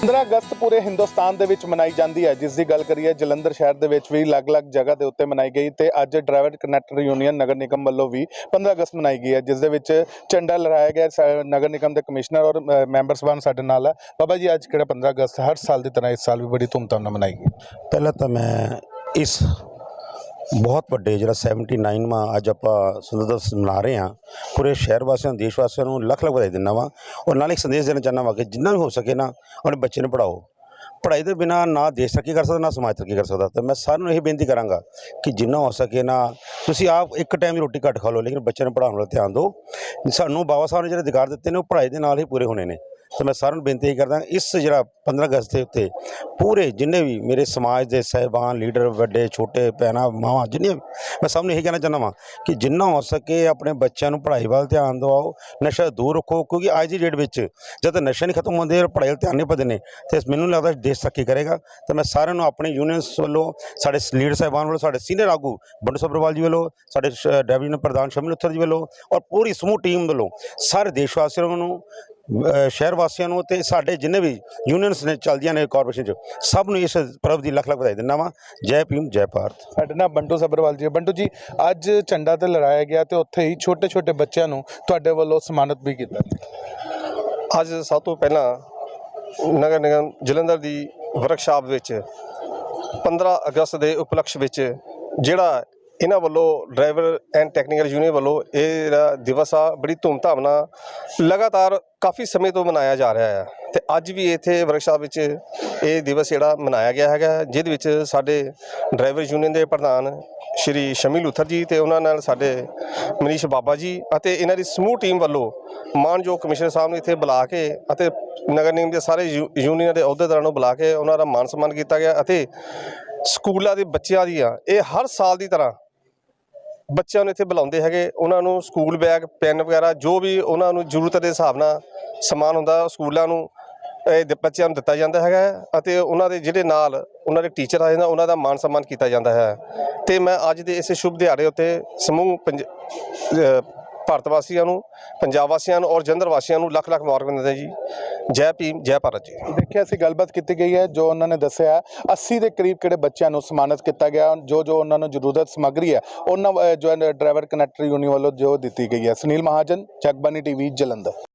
15 ਅਗਸਤ ਪੂਰੇ ਹਿੰਦੁਸਤਾਨ ਦੇ ਵਿੱਚ ਮਨਾਈ ਜਾਂਦੀ ਹੈ। ਜਿਸ ਦੀ ਗੱਲ ਕਰੀਏ, ਜਲੰਧਰ ਸ਼ਹਿਰ ਦੇ ਵਿੱਚ ਵੀ ਅਲੱਗ-ਅਲੱਗ ਜਗ੍ਹਾ ਦੇ ਉੱਤੇ ਮਨਾਈ ਗਈ ਤੇ ਅੱਜ driver connector union Nagar Nigam ਵੱਲੋਂ ਵੀ 15 ਅਗਸਤ ਮਨਾਈ ਗਈ ਹੈ, ਜਿਸ ਦੇ ਵਿੱਚ ਝੰਡਾ ਲਹਿਰਾਇਆ ਗਿਆ ਨਗਰ ਨਿਗਮ ਦੇ ਕਮਿਸ਼ਨਰ ਔਰ ਮੈਂਬਰ ਸਭਾਨ ਸਾਡੇ ਨਾਲ ਹੈ। ਬਾਬਾ ਜੀ, ਅੱਜ ਕਿਹੜਾ 15 ਅਗਸਤ ਹਰ ਸਾਲ ਦੀ ਤਰ੍ਹਾਂ ਇਸ ਸਾਲ ਵੀ ਬੜੀ ਧੂਮਧਾਮ ਨਾਲ ਮਨਾਈ ਗਈ? ਪਹਿਲਾਂ ਤਾਂ ਮੈਂ ਇਸ ਬਹੁਤ ਵੱਡੇ ਜਿਹੜਾ 79ਵਾਂ ਅੱਜ ਆਪਾਂ ਸੁੰਦਰ ਦਿਵਸ ਮਨਾ ਰਹੇ ਹਾਂ। ਪੂਰੇ ਸ਼ਹਿਰ ਵਾਸੀਆਂ, ਦੇਸ਼ ਵਾਸੀਆਂ ਨੂੰ ਲੱਖ ਲੱਖ ਵਧਾਈ ਦਿੰਦਾ ਵਾਂ। ਔਰ ਨਾਲ ਇੱਕ ਸੰਦੇਸ਼ ਦੇਣਾ ਚਾਹੁੰਦਾ ਵਾਂ ਕਿ ਜਿੰਨਾ ਵੀ ਹੋ ਸਕੇ ਨਾ ਆਪਣੇ ਬੱਚੇ ਨੂੰ ਪੜਾਓ ਪੜ੍ਹਾਈ ਦੇ ਬਿਨਾ ਨਾ ਦੇਸ਼ ਤਰੱਕੀ ਕਰ ਸਕਦਾ, ਨਾ ਸਮਾਜ ਤਰੱਕੀ ਕਰ ਸਕਦਾ। ਤਾਂ ਮੈਂ ਸਾਰਿਆਂ ਨੂੰ ਇਹ ਬੇਨਤੀ ਕਰਾਂਗਾ ਕਿ ਜਿੰਨਾ ਹੋ ਸਕੇ ਨਾ ਤੁਸੀਂ ਆਪ ਇੱਕ ਟਾਈਮ ਦੀ ਰੋਟੀ ਘੱਟ ਖਾ ਲਓ, ਲੇਕਿਨ ਬੱਚਿਆਂ ਨੂੰ ਪੜ੍ਹਾਉਣ ਵੱਲ ਧਿਆਨ ਦਿਓ। ਸਾਨੂੰ ਬਾਬਾ ਸਾਹਿਬ ਨੇ ਜਿਹੜੇ ਅਧਿਕਾਰ ਦਿੱਤੇ ਨੇ, ਉਹ ਪੜ੍ਹਾਈ ਦੇ ਨਾਲ ਹੀ ਪੂਰੇ ਹੋਣੇ ਨੇ। ਤੇ ਮੈਂ ਸਾਰਿਆਂ ਨੂੰ ਬੇਨਤੀ ਕਰਦਾ ਇਸ ਜਿਹੜਾ 15 ਅਗਸਤ ਦੇ ਉੱਤੇ ਪੂਰੇ ਜਿੰਨੇ ਵੀ ਮੇਰੇ ਸਮਾਜ ਦੇ ਸਹਿਬਾਨ ਲੀਡਰ ਵੱਡੇ ਛੋਟੇ ਭੈਣਾਂ ਮਾਵਾਂ ਜਿੰਨੇ ਵੀ, ਮੈਂ ਸਭ ਨੂੰ ਇਹ ਕਹਿਣਾ ਚਾਹੁੰਦਾ ਵਾਂ ਕਿ ਜਿੰਨਾ ਹੋ ਸਕੇ ਆਪਣੇ ਬੱਚਿਆਂ ਨੂੰ ਪੜ੍ਹਾਈ ਵੱਲ ਧਿਆਨ ਦਿਵਾਓ ਨਸ਼ਾ ਦੂਰ ਰੱਖੋ ਕਿਉਂਕਿ ਅੱਜ ਦੀ ਡੇਟ ਵਿੱਚ ਜਦ ਨਸ਼ੇ ਨਹੀਂ ਖਤਮ ਹੁੰਦੇ ਔਰ ਪੜ੍ਹਾਈ ਵੱਲ ਧਿਆਨ ਨਹੀਂ ਪਦੇ ਨੇ ਤੇ ਮੈਨੂੰ ਲੱਗਦਾ ਦੇਸ਼ ਤਰੱਕੀ ਕਰੇਗਾ। ਤੇ ਮੈਂ ਸਾਰਿਆਂ ਨੂੰ ਆਪਣੇ ਯੂਨੀਅਨਸ ਵੱਲੋਂ ਸਾਡੇ ਲੀਡਰ ਸਾਹਿਬਾਨ ਵੱਲੋਂ ਸਾਡੇ ਸੀਨੀਅਰ ਆਗੂ ਬੰਡੂ ਸੱਭਰਵਾਲ ਜੀ ਵੱਲੋਂ ਸਾਡੇ ਸ਼- ਡੈਵੀਜ਼ਨ ਪ੍ਰਧਾਨ ਸ਼ਮਿਲ ਉੱਥਰ ਜੀ ਵੱਲੋਂ ਔਰ ਪੂਰੀ ਸਮੂਹ ਟੀਮ ਵੱਲੋਂ ਸਾਰੇ ਦੇਸ਼ ਵਾਸੀਆਂ ਨੂੰ ਸ਼ਹਿਰ ਵਾਸੀਆਂ ਨੂੰ ਤੇ ਸਾਡੇ ਜਿੰਨੇ ਵੀ ਯੂਨੀਅਨਸ ਨੇ ਚੱਲਦੀਆਂ ਨੇ ਕਾਰਪੋਰੇਸ਼ਨ ਚ ਸਭ ਨੂੰ ਇਸ ਪਰਵ ਦੀ ਲੱਖ ਲੱਖ ਵਧਾਈ ਦਿੰਦਾ ਵਾਂ। ਜੈ ਭੀਮ ਜੈ ਭਾਰਤ। ਸਾਡੇ ਨਾਲ ਬੰਟੂ ਸਬਰਵਾਲ ਜੀ। ਬੰਟੂ ਜੀ ਅੱਜ ਝੰਡਾ ਤੇ ਲਹਿਰਾਇਆ ਗਿਆ ਤੇ ਉੱਥੇ ਹੀ ਛੋਟੇ-ਛੋਟੇ ਬੱਚਿਆਂ ਨੂੰ ਤੁਹਾਡੇ ਵੱਲੋਂ ਸਨਮਾਨਿਤ ਵੀ ਕੀਤਾ। ਅੱਜ ਸਭ ਤੋਂ ਪਹਿਲਾਂ ਨਗਰ ਨਿਗਮ ਜਲੰਧਰ ਦੀ ਵਰਕਸ਼ਾਪ ਵਿੱਚ 15 ਅਗਸਤ ਦੇ ਉਪਲਕਸ਼ ਵਿੱਚ ਜਿਹੜਾ ਇਹਨਾਂ ਵੱਲੋਂ ਡਰਾਈਵਰ ਐਂਡ ਟੈਕਨੀਕਲ ਯੂਨੀਅਨ ਵੱਲੋਂ ਇਹ ਜਿਹੜਾ ਦਿਵਸ ਆ, ਬੜੀ ਧੂਮਧਾਮ ਨਾਲ ਲਗਾਤਾਰ ਕਾਫੀ ਸਮੇਂ ਤੋਂ ਮਨਾਇਆ ਜਾ ਰਿਹਾ ਹੈ ਤੇ ਅੱਜ ਵੀ ਇੱਥੇ ਵਰਕਸ਼ਾਪ ਵਿੱਚ ਇਹ ਦਿਵਸ ਜਿਹੜਾ ਮਨਾਇਆ ਗਿਆ ਹੈਗਾ, ਜਿਹਦੇ ਵਿੱਚ ਸਾਡੇ ਡਰਾਈਵਰ ਯੂਨੀਅਨ ਦੇ ਪ੍ਰਧਾਨ ਸ਼੍ਰੀ ਸ਼ਮੀ ਲੂਥਰ ਜੀ ਤੇ ਉਹਨਾਂ ਨਾਲ ਸਾਡੇ ਮਨੀਸ਼ ਬਾਬਾ ਜੀ ਅਤੇ ਇਹਨਾਂ ਦੀ ਸਮੂਹ ਟੀਮ ਵੱਲੋਂ ਮਾਨਯੋਗ ਕਮਿਸ਼ਨਰ ਸਾਹਿਬ ਨੂੰ ਇੱਥੇ ਬੁਲਾ ਕੇ ਅਤੇ ਨਗਰ ਨਿਗਮ ਦੇ ਸਾਰੇ ਯੂ- ਯੂਨੀਅਨ ਦੇ ਅਹੁਦੇਦਾਰਾਂ ਨੂੰ ਬੁਲਾ ਕੇ ਉਹਨਾਂ ਦਾ ਮਾਨ ਸਨਮਾਨ ਕੀਤਾ ਗਿਆ ਅਤੇ ਸਕੂਲਾਂ ਦੇ ਬੱਚਿਆਂ ਦੀਆਂ ਇਹ ਹਰ ਸਾਲ ਦੀ ਤਰ੍ਹਾਂ ਬੱਚਿਆਂ ਨੂੰ ਇੱਥੇ ਬੁਲਾਉਂਦੇ ਹੈਗੇ, ਉਹਨਾਂ ਨੂੰ ਸਕੂਲ ਬੈਗ ਪੈਨ ਵਗੈਰਾ, ਜੋ ਵੀ ਉਹਨਾਂ ਨੂੰ ਜ਼ਰੂਰਤ ਦੇ ਹਿਸਾਬ ਨਾਲ ਸਮਾਨ ਹੁੰਦਾ, ਉਹ ਸਕੂਲਾਂ ਨੂੰ, ਇਹ ਬੱਚਿਆਂ ਨੂੰ ਦਿੱਤਾ ਜਾਂਦਾ ਹੈਗਾ ਅਤੇ ਉਹਨਾਂ ਦੇ ਜਿਹੜੇ ਨਾਲ ਉਹਨਾਂ ਦੇ ਟੀਚਰ ਆ ਜਾਂਦਾ, ਉਹਨਾਂ ਦਾ ਮਾਨ ਸਨਮਾਨ ਕੀਤਾ ਜਾਂਦਾ ਹੈ। ਤੇ ਮੈਂ ਅੱਜ ਦੇ ਇਸ ਸ਼ੁਭ ਦਿਹਾੜੇ ਉੱਤੇ ਸਮੂਹ ਪੰਜ ਭਾਰਤ ਵਾਸੀਆਂ ਨੂੰ, ਪੰਜਾਬ ਵਾਸੀਆਂ ਨੂੰ ਔਰ ਜਲੰਧਰ ਵਾਸੀਆਂ ਨੂੰ ਲੱਖ ਲੱਖ ਮੁਬਾਰਕ ਦਿੰਦੇ ਜੀ। ਜੈ ਭੀਮ, ਜੈ ਭਾਰਤ ਜੀ। ਦੇਖਿਆ ਅਸੀਂ ਗੱਲਬਾਤ ਕੀਤੀ ਗਈ ਹੈ, ਜੋ ਉਹਨਾਂ ਨੇ ਦੱਸਿਆ 80 ਦੇ ਕਰੀਬ ਕਿਹੜੇ ਬੱਚਿਆਂ ਨੂੰ ਸਨਮਾਨਿਤ ਕੀਤਾ ਗਿਆ, ਜੋ ਜੋ ਉਹਨਾਂ ਨੂੰ ਜ਼ਰੂਰਤ ਸਮੱਗਰੀ ਹੈ, ਉਹਨਾਂ ਜੋ ਡਰਾਈਵਰ ਕਨੈਕਟਰ ਯੂਨੀਅਨ ਵੱਲੋਂ ਜੋ ਦਿੱਤੀ ਗਈ ਹੈ। ਸੁਨੀਲ ਮਹਾਜਨ ਜਗਬਾਨੀ ਟੀਵੀ, ਜਲੰਧਰ।